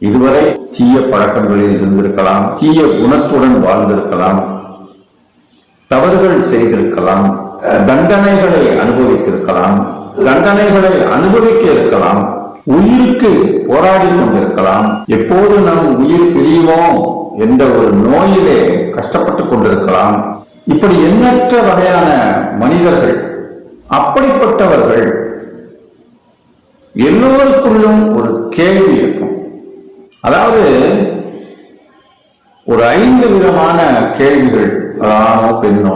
இதுவரை தீய பழக்கங்களில் இருந்திருக்கலாம் தீய குணத்துடன் வாழ்ந்திருக்கலாம் தவறுகள் செய்திருக்கலாம் அஹ், தண்டனைகளை அனுபவித்திருக்கலாம் தண்டனைகளை அனுபவிக்க இருக்கலாம் உயிருக்கு போராடி கொண்டிருக்கலாம் எப்போது நம் உயிர் பிரியுமோ என்ற ஒரு நோயிலே கஷ்டப்பட்டு கொண்டிருக்கலாம். இப்படி எண்ணற்ற வகையான மனிதர்கள் அப்படிப்பட்டவர்கள் எல்லோருக்குள்ளும் ஒரு கேள்வி இருக்கும். அதாவது ஒரு ஐந்து விதமான கேள்விகள் ஆணோ பெண்ணோ.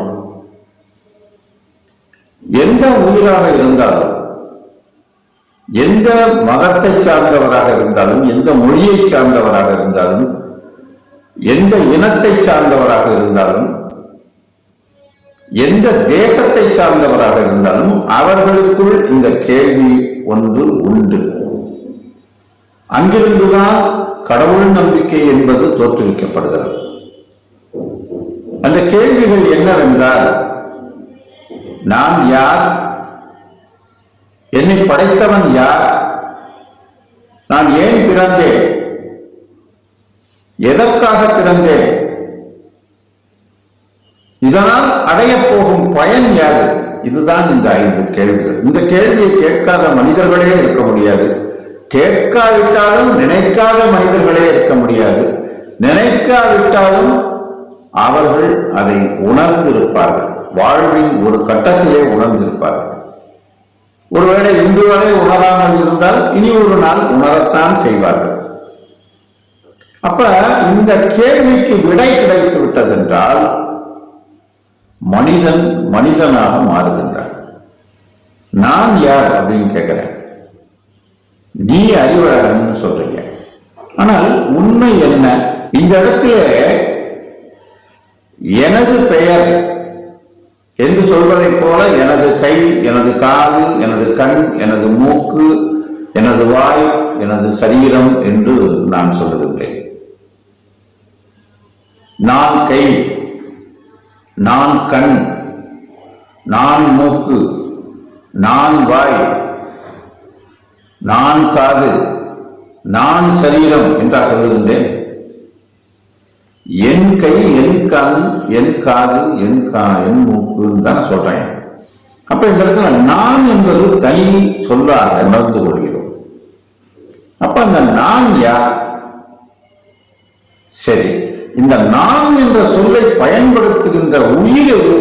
எந்த உயிராக இருந்தாலும் எந்த மதத்தை சார்ந்தவராக இருந்தாலும் எந்த மொழியை சார்ந்தவராக இருந்தாலும் எந்த இனத்தை சார்ந்தவராக இருந்தாலும் எந்த தேசத்தை சார்ந்தவராக இருந்தாலும் அவர்களுக்குள் இந்த கேள்வி ஒன்று உண்டு. அங்கிருந்துதான் கடவுள் நம்பிக்கை என்பது தோற்றுவிக்கப்படுகிறது. அந்த கேள்விகள் என்னவென்றால் நான் யார்? என்னை படைத்தவன் யார்? நான் ஏன் பிறந்தேன்? எதற்காக பிறந்தேன்? இதனால் அடையப் போகும் பயன் யாது இதுதான் இந்த ஐந்து கேள்விகள். இந்த கேள்வியை கேட்காத மனிதர்களே இருக்க முடியாது. கேட்காவிட்டாலும் நினைக்காத மனிதர்களே இருக்க முடியாது. நினைக்காவிட்டாலும் அவர்கள் அதை உணர்ந்திருப்பார்கள். வாழ்வின் ஒரு கட்டத்திலே உணர்ந்திருப்பார்கள். ஒருவேளை இன்று வரை உணராமல் இருந்தால் இனி ஒரு நாள் உணரத்தான் செய்வார்கள். அப்ப இந்த கேள்விக்கு விடை கிடைத்து விட்டதென்றால் மனிதன் மனிதனாக மாறுகின்றான். நான் யார் அப்படின்னு கேட்கிறேன். நீ அறிவாளன் சொல்றீங்க. ஆனால் உண்மை என்ன? இந்த இடத்துல எனது பெயர் என்று சொல்வதைப் போல எனது கை எனது காது எனது கண் எனது மூக்கு எனது வாய் எனது சரீரம் என்று நான் சொல்லுகின்றேன். நான் கை நான் கண் நான் மூக்கு நான் வாய் நான் காது நான் சரீரம் என்றா சொல்லுகின்றேன் என் கை என் கால் என் காது என் கா என் மூக்குன்னு தானே சொல்றேன். அப்ப இந்த இடத்துல நான் என்பது தனி சொல்லாக மறந்து கொள்கிறோம். அப்ப அந்த நான் யார்? சரி இந்த நான் என்ற சொல்லை பயன்படுத்துகின்ற உயிர் எது?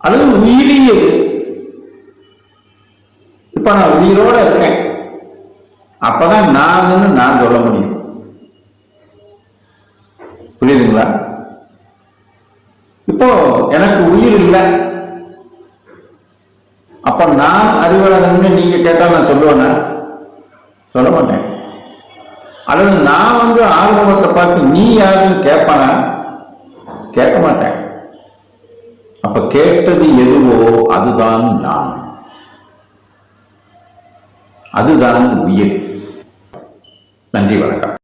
அல்லது உயிரியது இப்ப நான் உயிரோட இருக்கேன். அப்பதான் நான்னு நான் சொல்ல முடியும். புரியுதுங்களா? இப்போ எனக்கு உயிர் இல்லை. அப்ப நான் அறிவாளன்னு நீங்க கேட்டா நான் சொல்லுவேனா? சொல்ல மாட்டேன். அல்லது நான் வந்து ஆர்வத்தை பார்த்து நீ யாருன்னு கேட்பானா? கேட்க மாட்டேன். அப்ப கேட்டது எதுவோ அதுதான் நான். அதுதான் உயிர். நன்றி வணக்கம்.